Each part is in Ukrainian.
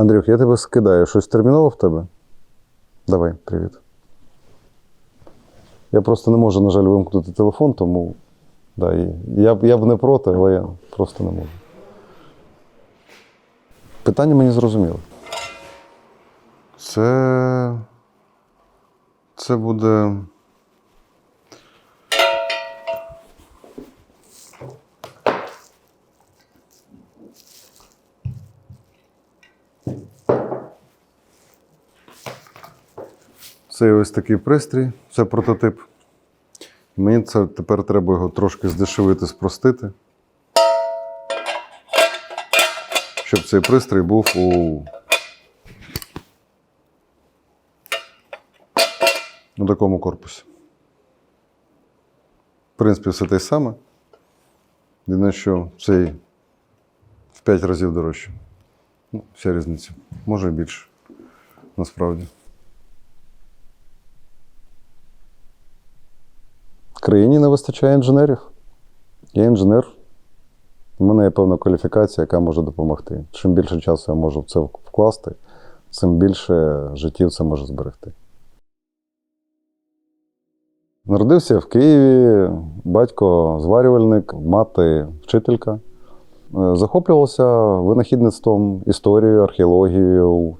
Андрюх, я тебе скидаю. Щось терміново в тебе? Давай, привіт. Я просто не можу, на жаль, вимкнути телефон, тому да, я, я б не проти, але я просто не можу. Питання мені зрозуміло. Це. Це буде. Це ось такий пристрій, це прототип. Мені це тепер треба його трошки здешевити, спростити. Щоб цей пристрій був у. У такому корпусі. В принципі, все те саме. Єдине, що цей в 5 разів дорожче. Ну, вся різниця. Може і більше. Насправді. Країні не вистачає інженерів. Я інженер. У мене є певна кваліфікація, яка може допомогти. Чим більше часу я можу в це вкласти, тим більше життів це може зберегти. Народився в Києві, батько зварювальник, мати вчителька. Е, Захоплювався винахідництвом, історією, археологією,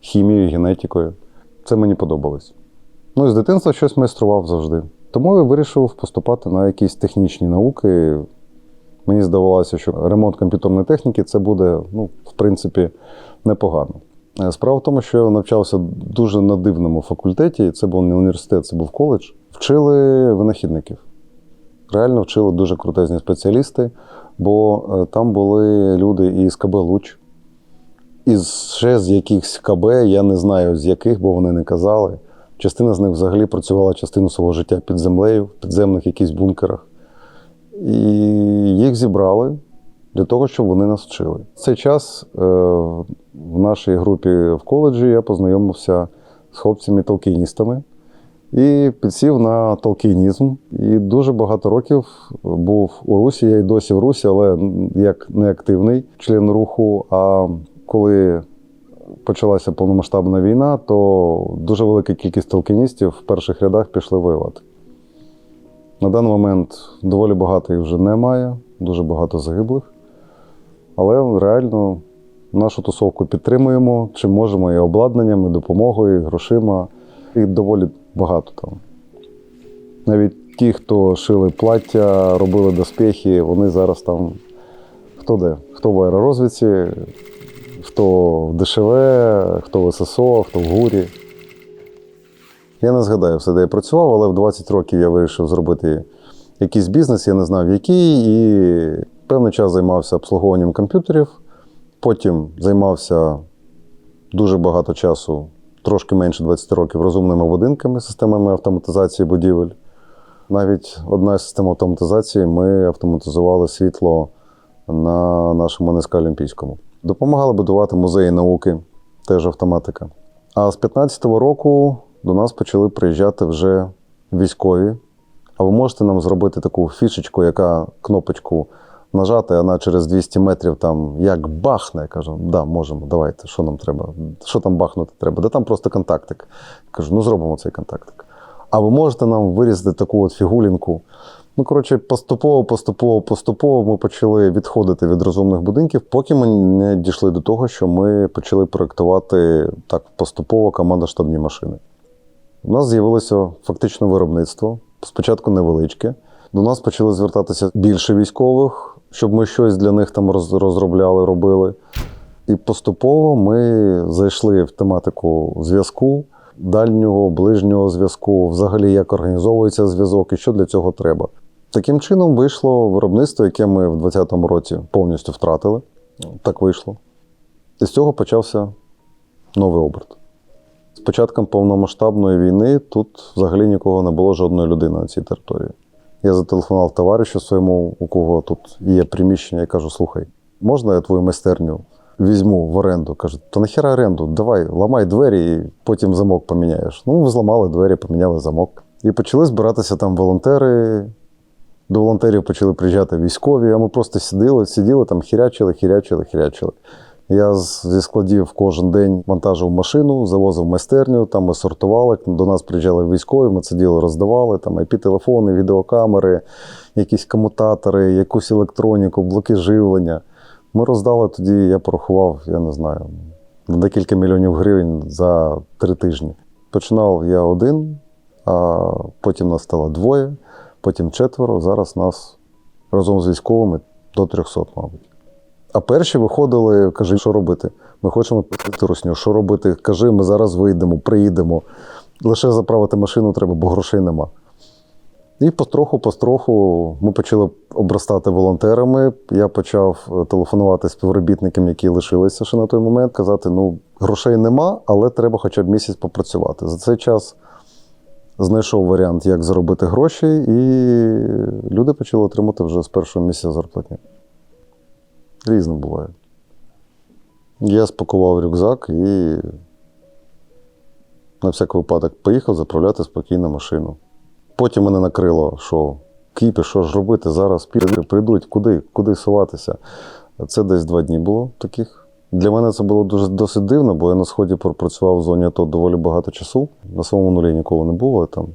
хімією, генетикою. Це мені подобалось. Ну і з дитинства щось майстрував завжди. Тому я вирішив поступати на якісь технічні науки. Мені здавалося, що ремонт комп'ютерної техніки це буде, ну, в принципі, непогано. Е, Справа в тому, що я навчався дуже на дивному факультеті, це був не університет, це був коледж. Вчили винахідників. Реально вчили дуже крутезні спеціалісти, бо е, там були люди із КБ Луч, із ще з якихось КБ, я не знаю з яких, бо вони не казали. Частина з них взагалі працювала частину свого життя під землею, в підземних якихось бункерах. І їх зібрали для того, щоб вони нас вчили. Цей час е, в нашій групі в коледжі я познайомився з хлопцями-толкіністами і підсів на толкінізм. І дуже багато років був у Русі. Я й досі в Русі, але як неактивний член руху. А коли почалася повномасштабна війна, то дуже велика кількість толкіністів в перших рядах пішли воювати. На даний момент доволі багато їх вже немає, дуже багато загиблих. Але реально нашу тусовку підтримуємо, чим можемо і обладнанням, і допомогою, і грошима. Їх доволі багато там. Навіть ті, хто шили плаття, робили доспехи, вони зараз там хто де? Хто в аеророзвідці, хто в ДШВ, хто в ССО, хто в ГУРі. Я не згадаю все, де я працював, але в 20 років я вирішив зробити якийсь бізнес, я не знав який, і певний час займався обслуговуванням комп'ютерів. Потім займався дуже багато часу, трошки менше 20 років, розумними будинками, системами автоматизації будівель. Навіть одна з систем автоматизації ми автоматизували світло на нашому НСК Олімпійському. Допомагали будувати музеї науки, теж автоматика. А з 15-го року до нас почали приїжджати вже військові. А ви можете нам зробити таку фішечку, яка кнопочку нажати, вона через 200 метрів там як бахне. Я кажу, да, можемо, давайте, що нам треба? Що там бахнути треба? Да там просто контактик. Я кажу, ну зробимо цей контактик. А ви можете нам вирізати таку от фігулінку. Ну, коротше, поступово, поступово, поступово ми почали відходити від розумних будинків, поки ми не дійшли до того, що ми почали проєктувати так поступово командно-штабні машини. У нас з'явилося фактично виробництво, спочатку невеличке. До нас почали звертатися більше військових, щоб ми щось для них там роз- розробляли, робили. І поступово ми зайшли в тематику зв'язку, дальнього, ближнього зв'язку, взагалі як організовується зв'язок і що для цього треба. Таким чином вийшло виробництво, яке ми в 2020 році повністю втратили. Так вийшло. І з цього почався новий оберт. З початком повномасштабної війни тут взагалі нікого не було жодної людини на цій території. Я зателефонував товаришу своєму, у кого тут є приміщення, і кажу: слухай, можна я твою майстерню візьму в оренду? Каже, та нахіра оренду? Давай, ламай двері і потім замок поміняєш. Ну, зламали двері, поміняли замок. І почали збиратися там волонтери. До волонтерів почали приїжджати військові, а ми просто сиділи, сиділи там, хірячили, хірячили, хірячили. Я зі складів кожен день вантажив машину, завозив майстерню, там ми сортували. До нас приїжджали військові, ми це діло роздавали. Там IP-телефони, відеокамери, якісь комутатори, якусь електроніку, блоки живлення. Ми роздали тоді, я порахував, я не знаю, на декілька мільйонів гривень за три тижні. Починав я один, а потім нас стало двоє, потім четверо. Зараз нас разом з військовими до 300, мабуть. А перші виходили, кажи, що робити. Ми хочемо пити русню. Що робити? Кажи, ми зараз вийдемо, приїдемо. Лише заправити машину треба, бо грошей нема. І потроху, потроху ми почали обростати волонтерами. Я почав е, телефонувати співробітникам, які лишилися ще на той момент, казати: ну, грошей нема, але треба хоча б місяць попрацювати. За цей час знайшов варіант, як заробити гроші, і люди почали отримати вже з першого місяця зарплатню. Різно буває. Я спакував рюкзак і на всяк випадок поїхав заправляти спокійно машину. Потім мене накрило, що кіпі, що ж робити зараз, прийдуть, куди, куди суватися. Це десь два дні було таких. Для мене це було дуже досить дивно, бо я на сході пропрацював в зоні АТО доволі багато часу. На своєму нулі ніколи не було, там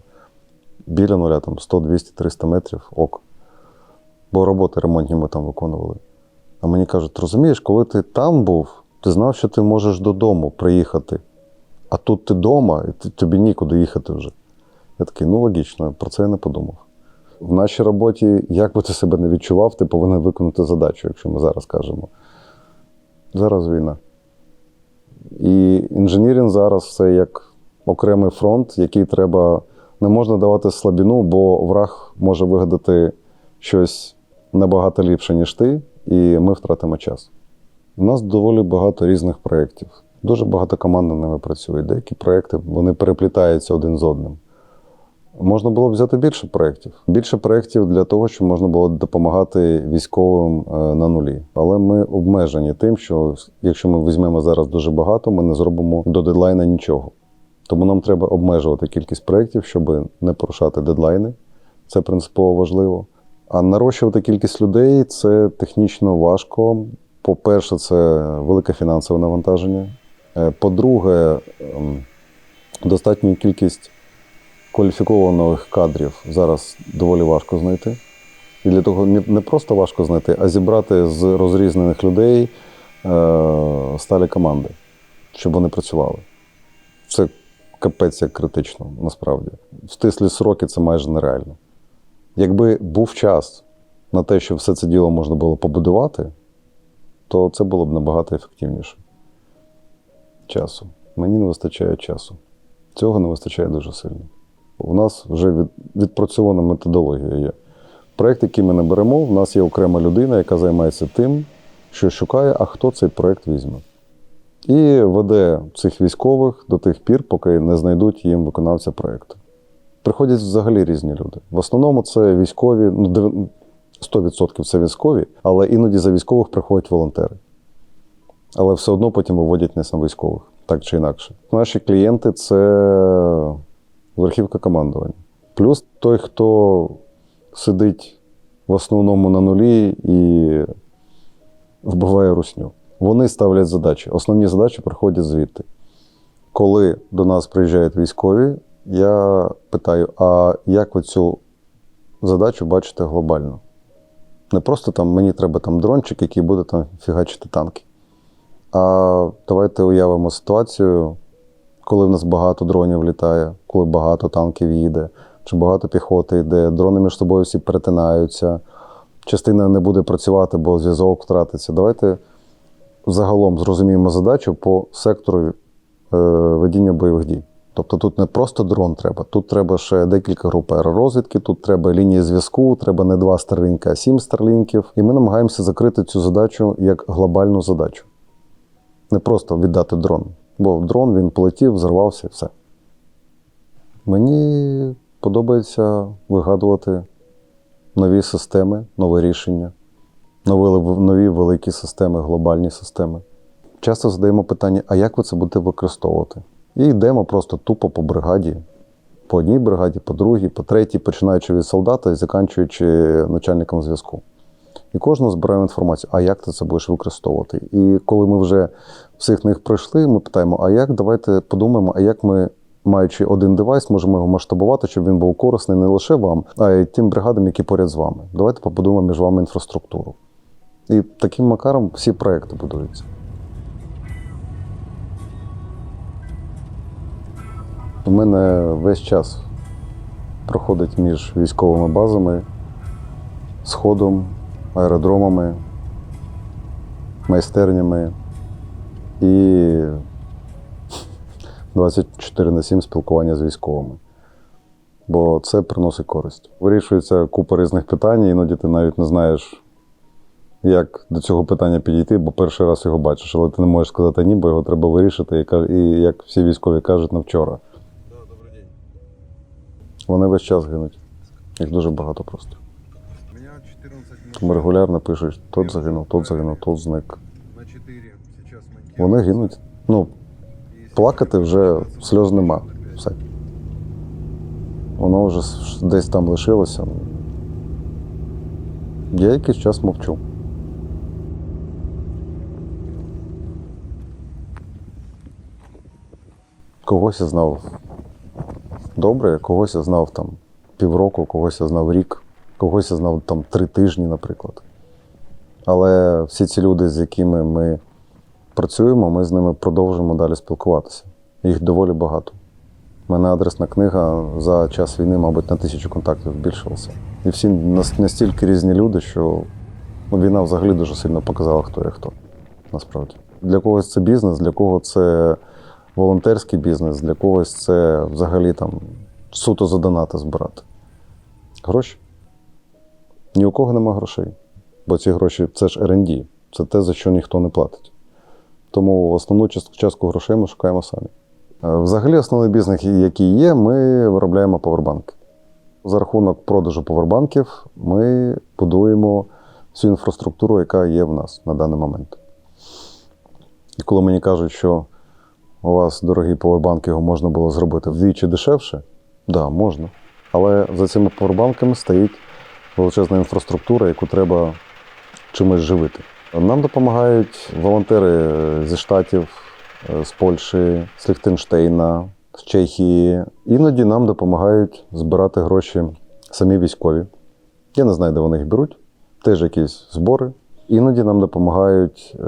біля нуля, там 100, 200, 300 метрів ок. Бо роботи ремонтні ми там виконували. А мені кажуть, розумієш, коли ти там був, ти знав, що ти можеш додому приїхати. А тут ти вдома, і тобі нікуди їхати вже. Я такий, ну логічно, про це я не подумав. В нашій роботі, як би ти себе не відчував, ти повинен виконати задачу, якщо ми зараз кажемо. Зараз війна. І інженірінг зараз це як окремий фронт, який треба. Не можна давати слабіну, бо враг може вигадати щось набагато ліпше, ніж ти, і ми втратимо час. У нас доволі багато різних проєктів. Дуже багато команд над ними працює. Деякі проєкти вони переплітаються один з одним. Можна було б взяти більше проєктів. Більше проєктів для того, щоб можна було допомагати військовим е, на нулі. Але ми обмежені тим, що якщо ми візьмемо зараз дуже багато, ми не зробимо до дедлайна нічого. Тому нам треба обмежувати кількість проєктів, щоб не порушати дедлайни. Це принципово важливо. А нарощувати кількість людей це технічно важко. По-перше, це велике фінансове навантаження. Е, По-друге, ем, достатню кількість кваліфікованих кадрів зараз доволі важко знайти. І для того не просто важко знайти, а зібрати з розрізнених людей е, сталі команди, щоб вони працювали. Це капець як критично, насправді. В стислі сроки це майже нереально. Якби був час на те, щоб все це діло можна було побудувати, то це було б набагато ефективніше. Часу. Мені не вистачає часу. Цього не вистачає дуже сильно. У нас вже від, відпрацьована методологія є. Проєкт, який ми не беремо, в нас є окрема людина, яка займається тим, що шукає, а хто цей проєкт візьме. І веде цих військових до тих пір, поки не знайдуть їм виконавця проєкту. Приходять взагалі різні люди. В основному це військові, ну, 100% це військові, але іноді за військових приходять волонтери. Але все одно потім виводять не сам військових, так чи інакше. Наші клієнти це верхівка командування. Плюс той, хто сидить в основному на нулі і вбиває русню. Вони ставлять задачі. Основні задачі приходять звідти. Коли до нас приїжджають військові, я питаю: а як ви цю задачу бачите глобально? Не просто там мені треба там дрончик, який буде там фігачити танки. А давайте уявимо ситуацію, коли в нас багато дронів літає, коли багато танків їде, чи багато піхоти йде, дрони між собою всі перетинаються, частина не буде працювати, бо зв'язок втратиться. Давайте загалом зрозуміємо задачу по сектору е, ведення бойових дій. Тобто тут не просто дрон треба, тут треба ще декілька груп аеророзвідки, тут треба лінії зв'язку, треба не два старлінка, а сім старлінків. І ми намагаємося закрити цю задачу як глобальну задачу. Не просто віддати дрон. Бо дрон він полетів, взорвався і все. Мені подобається вигадувати нові системи, нові рішення, нові, нові великі системи, глобальні системи. Часто задаємо питання, а як ви це будете використовувати? І йдемо просто тупо по бригаді, по одній бригаді, по другій, по третій, починаючи від солдата і закінчуючи начальником зв'язку. І кожного збираємо інформацію, а як ти це будеш використовувати. І коли ми вже всіх них пройшли, ми питаємо, а як давайте подумаємо, а як ми, маючи один девайс, можемо його масштабувати, щоб він був корисний не лише вам, а й тим бригадам, які поряд з вами. Давайте побудуємо між вами інфраструктуру. І таким макаром всі проекти будуються. У мене весь час проходить між військовими базами, сходом, аеродромами, майстернями і 24 на 7 спілкування з військовими. Бо це приносить користь. Вирішується купа різних питань, іноді ти навіть не знаєш, як до цього питання підійти, бо перший раз його бачиш, але ти не можеш сказати ні, бо його треба вирішити, і, і як всі військові кажуть, на вчора. Да, добрый день. Вони весь час гинуть. Їх дуже багато просто. 14 Тому регулярно пишуть, тот загинув, тот загинув, тот зник. Вони гинуть. Ну, плакати вже сльоз нема. Все. Воно вже десь там лишилося. Я якийсь час мовчу. Когось я знав добре, когось я знав там півроку, когось я знав рік, когось я знав там три тижні, наприклад. Але всі ці люди, з якими ми працюємо, ми з ними продовжуємо далі спілкуватися. Їх доволі багато. У мене адресна книга за час війни, мабуть, на тисячу контактів збільшилася. І всі настільки різні люди, що війна взагалі дуже сильно показала, хто є хто. Насправді. Для когось це бізнес, для кого це волонтерський бізнес, для когось це взагалі там суто за донати збирати. Гроші. Ні у кого нема грошей. Бо ці гроші це ж R&D, це те, за що ніхто не платить. Тому основну частку грошей ми шукаємо самі. Е, Взагалі, основний бізнес, який є, ми виробляємо павербанки. За рахунок продажу павербанків ми будуємо всю інфраструктуру, яка є в нас на даний момент. І коли мені кажуть, що у вас дорогі павербанки, його можна було зробити вдвічі дешевше, да, можна. Але за цими павербанками стоїть величезна інфраструктура, яку треба чимось живити. Нам допомагають волонтери зі Штатів, е, з Польщі, з Ліхтенштейна, з Чехії. Іноді нам допомагають збирати гроші самі військові. Я не знаю, де вони їх беруть. Теж якісь збори. Іноді нам допомагають е,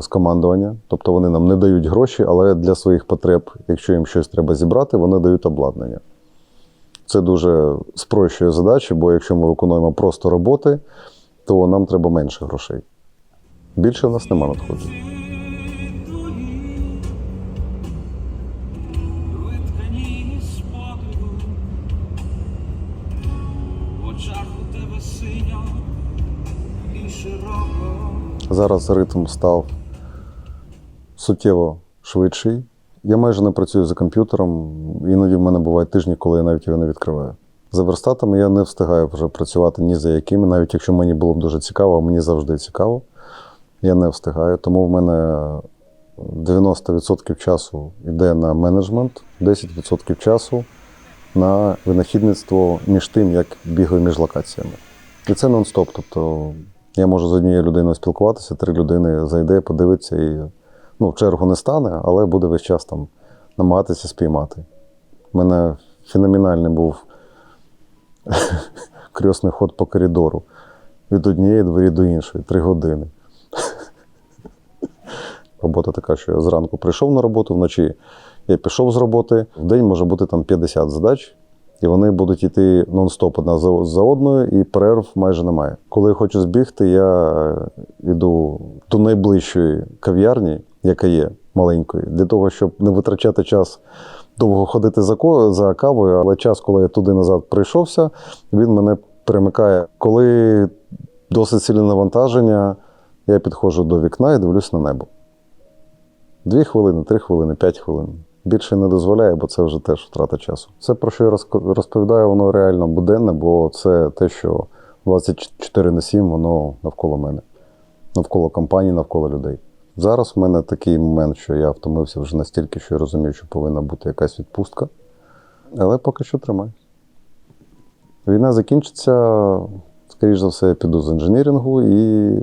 з командування, тобто вони нам не дають гроші, але для своїх потреб, якщо їм щось треба зібрати, вони дають обладнання. Це дуже спрощує задачі, бо якщо ми виконуємо просто роботи, то нам треба менше грошей. Більше в нас нема широко. Зараз ритм став суттєво швидший. Я майже не працюю за комп'ютером. Іноді в мене бувають тижні, коли я навіть його не відкриваю. За верстатами я не встигаю вже працювати ні за якими, навіть якщо мені було б дуже цікаво, а мені завжди цікаво. Я не встигаю. Тому в мене 90% часу йде на менеджмент, 10% часу на винахідництво між тим, як бігаю між локаціями. І це нон-стоп. Тобто я можу з однією людиною спілкуватися, три людини зайде, подивиться і ну, в чергу не стане, але буде весь час там намагатися спіймати. У мене феноменальний був крьосний ход по коридору від однієї двері до іншої, три години. Робота така, що я зранку прийшов на роботу, вночі я пішов з роботи. В день може бути там 50 задач, і вони будуть йти нон-стоп одна за, одною, і перерв майже немає. Коли я хочу збігти, я е, йду до найближчої кав'ярні, яка є маленької, для того, щоб не витрачати час довго ходити за, ко- за кавою, але час, коли я туди назад прийшовся, він мене перемикає. Коли досить сильне навантаження, я підходжу до вікна і дивлюсь на небо. Дві хвилини, три хвилини, п'ять хвилин. Більше не дозволяє, бо це вже теж втрата часу. Все, про що я розповідаю, воно реально буденне, бо це те, що 24 на 7 воно навколо мене, навколо компанії, навколо людей. Зараз в мене такий момент, що я втомився вже настільки, що я розумію, що повинна бути якась відпустка. Але поки що тримаюсь. Війна закінчиться, скоріш за все, я піду з інженірингу і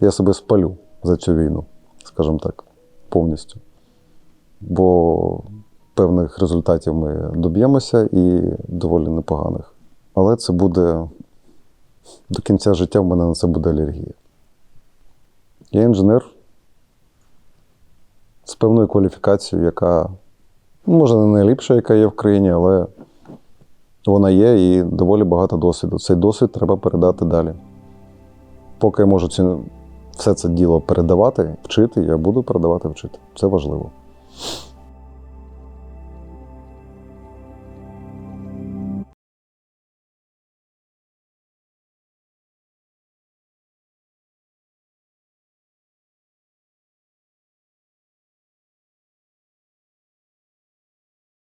я себе спалю за цю війну, скажімо так, повністю. Бо певних результатів ми доб'ємося і доволі непоганих. Але це буде до кінця життя в мене на це буде алергія. Я інженер з певною кваліфікацією, яка, може, не найліпша, яка є в країні, але вона є і доволі багато досвіду. Цей досвід треба передати далі. Поки я можу ці, все це діло передавати, вчити, я буду передавати вчити. Це важливо.